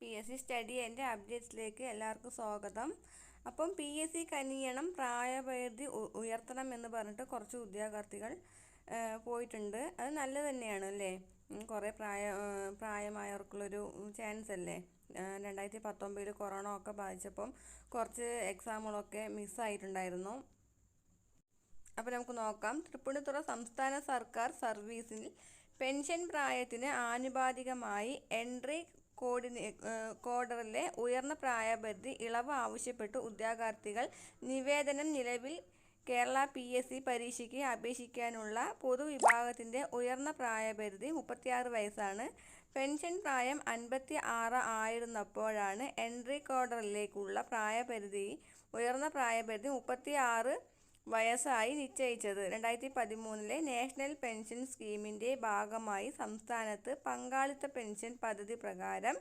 P S C study എന്റെ അപ്ഡേറ്റ്സിലേക്ക് എല്ലാവർക്കും സ്വാഗതം. അപ്പം പി എസ് സി കനിയണം പ്രായപരിധി ഉയർത്തണം എന്ന് പറഞ്ഞിട്ട് കുറച്ച് ഉദ്യോഗാർത്ഥികൾ പോയിട്ടുണ്ട്. അത് നല്ലത് തന്നെയാണ് അല്ലേ? കുറേ പ്രായ പ്രായമായവർക്കുള്ളൊരു ചാൻസ് അല്ലേ? രണ്ടായിരത്തി പത്തൊമ്പതിൽ കൊറോണ ഒക്കെ ബാധിച്ചപ്പം കുറച്ച് എക്സാമുകളൊക്കെ മിസ്സായിട്ടുണ്ടായിരുന്നു അപ്പോൾ നമുക്ക് നോക്കാം. തൃപ്പൂണിത്തുറ സംസ്ഥാന സർക്കാർ സർവീസിൽ പെൻഷൻ പ്രായത്തിന് ആനുപാതികമായി എൻട്രി കോഡിന് കോഡറിലെ ഉയർന്ന പ്രായപരിധി ഇളവ് ആവശ്യപ്പെട്ട് ഉദ്യോഗാർത്ഥികൾ നിവേദനം നിലവിൽ കേരള പി എസ് സി പരീക്ഷയ്ക്ക് അപേക്ഷിക്കാനുള്ള പൊതുവിഭാഗത്തിന്റെ ഉയർന്ന പ്രായപരിധി മുപ്പത്തിയാറ് വയസ്സാണ്. പെൻഷൻ പ്രായം അൻപത്തി ആറ് ആയിരുന്നപ്പോഴാണ് എൻട്രി കോഡറിലേക്കുള്ള പ്രായപരിധി ഉയർന്ന പ്രായപരിധി മുപ്പത്തി ആറ് വയസ്സായി നിശ്ചയിച്ചത്. രണ്ടായിരത്തി പതിമൂന്നിലെ നാഷണൽ പെൻഷൻ സ്കീമിന്റെ ഭാഗമായി സംസ്ഥാനത്ത് പങ്കാളിത്ത പെൻഷൻ പദ്ധതി പ്രകാരം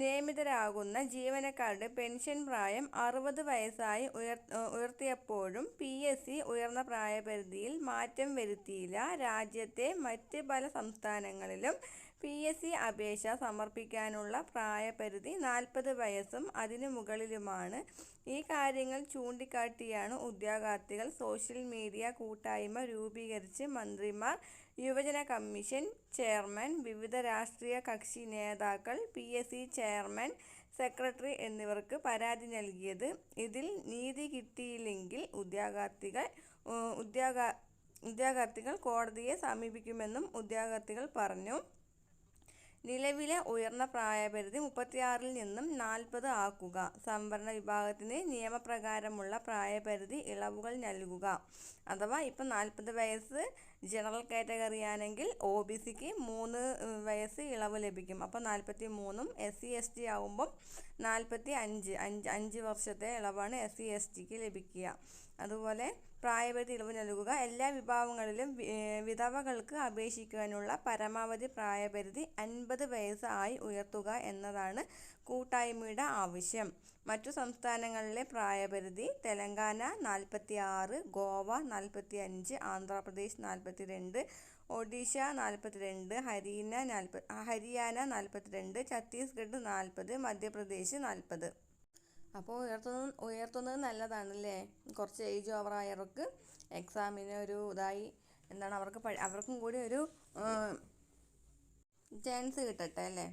നിയമിതരാകുന്ന ജീവനക്കാരുടെ പെൻഷൻ പ്രായം അറുപത് വയസ്സായി ഉയർ ഉയർത്തിയപ്പോഴും പി എസ് സി ഉയർന്ന പ്രായപരിധിയിൽ മാറ്റം വരുത്തിയില്ല. രാജ്യത്തെ മറ്റ് പല സംസ്ഥാനങ്ങളിലും പി എസ് സി അപേക്ഷ സമർപ്പിക്കാനുള്ള പ്രായപരിധി നാൽപ്പത് വയസ്സും അതിനു മുകളിലുമാണ്. ഈ കാര്യങ്ങൾ ചൂണ്ടിക്കാട്ടിയാണ് ഉദ്യോഗാർത്ഥികൾ സോഷ്യൽ മീഡിയ കൂട്ടായ്മ രൂപീകരിച്ച് മന്ത്രിമാർ യുവജന കമ്മീഷൻ ചെയർമാൻ വിവിധ രാഷ്ട്രീയ കക്ഷി നേതാക്കൾ P S C chairman secretary എന്നിവർക്ക് പരാതി നൽകിയത്. ഇതിൽ നീതി കിട്ടിയില്ലെങ്കിൽ ഉദ്യോഗാർത്ഥികൾ ഉദ്യോഗ ഉദ്യോഗാർത്ഥികൾ കോടതിയെ സമീപിക്കുമെന്നും ഉദ്യോഗാർത്ഥികൾ പറഞ്ഞു. നിലവിലെ ഉയർന്ന പ്രായപരിധി മുപ്പത്തിയാറിൽ നിന്നും നാൽപ്പത് ആക്കുക. സംവരണ വിഭാഗത്തിന് നിയമപ്രകാരമുള്ള പ്രായപരിധി ഇളവുകൾ നൽകുക. അഥവാ ഇപ്പം നാൽപ്പത് വയസ്സ് ജനറൽ കാറ്റഗറി ആണെങ്കിൽ ഒ ബി സിക്ക് മൂന്ന് വയസ്സ് ഇളവ് ലഭിക്കും. അപ്പോൾ നാൽപ്പത്തി മൂന്നും എസ് സി എസ് ടി ആവുമ്പം നാൽപ്പത്തി അഞ്ച് അഞ്ച് അഞ്ച് വർഷത്തെ ഇളവാണ് എസ് സി എസ് ടിക്ക് ലഭിക്കുക. അതുപോലെ പ്രായപരിധി ഇളവ് നൽകുക. എല്ലാ വിഭാഗങ്ങളിലും വിധവകൾക്ക് അപേക്ഷിക്കാനുള്ള പരമാവധി പ്രായപരിധി അൻപത് വയസ്സ് ആയി ഉയർത്തുക എന്നതാണ് കൂട്ടായ്മയുടെ ആവശ്യം. മറ്റു സംസ്ഥാനങ്ങളിലെ പ്രായപരിധി തെലങ്കാന നാൽപ്പത്തി ആറ് ഗോവ നാൽപ്പത്തി അഞ്ച് ആന്ധ്രാപ്രദേശ് നാൽപ്പത്തി രണ്ട് ഒഡീഷ നാൽപ്പത്തി രണ്ട് ഹരിയാന നാൽപ്പ ഹരിയാന നാൽപ്പത്തി രണ്ട് ഛത്തീസ്ഗഡ് നാൽപ്പത് മധ്യപ്രദേശ് നാൽപ്പത് അപ്പോൾ ഉയർത്തുന്നത് ഉയർത്തുന്നത് നല്ലതാണല്ലേ? കുറച്ച് ഏജ് ഓവറായവർക്ക് എക്സാമിന് ഒരു ഇതായി എന്താണ് അവർക്ക് അവർക്കും കൂടി ഒരു ചാൻസ് കിട്ടട്ടെ അല്ലേ?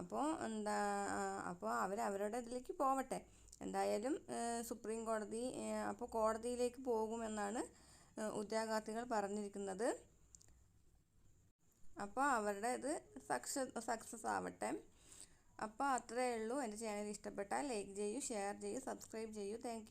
അപ്പോൾ എന്താ അപ്പോൾ അവർ അവരുടെ ഇതിലേക്ക് പോവട്ടെ. എന്തായാലും സുപ്രീം കോടതി അപ്പോൾ കോടതിയിലേക്ക് പോകുമെന്നാണ് ഉദ്യോഗാർത്ഥികൾ പറഞ്ഞിരിക്കുന്നത്. അപ്പോൾ അവരുടെ ഇത് സക്സസ് സക്സസ് ആവട്ടെ. അപ്പോൾ അത്രയേ ഉള്ളൂ. എന്റെ ചാനൽ ഇഷ്ടപ്പെട്ടാൽ ലൈക്ക് ചെയ്യൂ ഷെയർ ചെയ്യൂ സബ്സ്ക്രൈബ് ചെയ്യൂ. താങ്ക്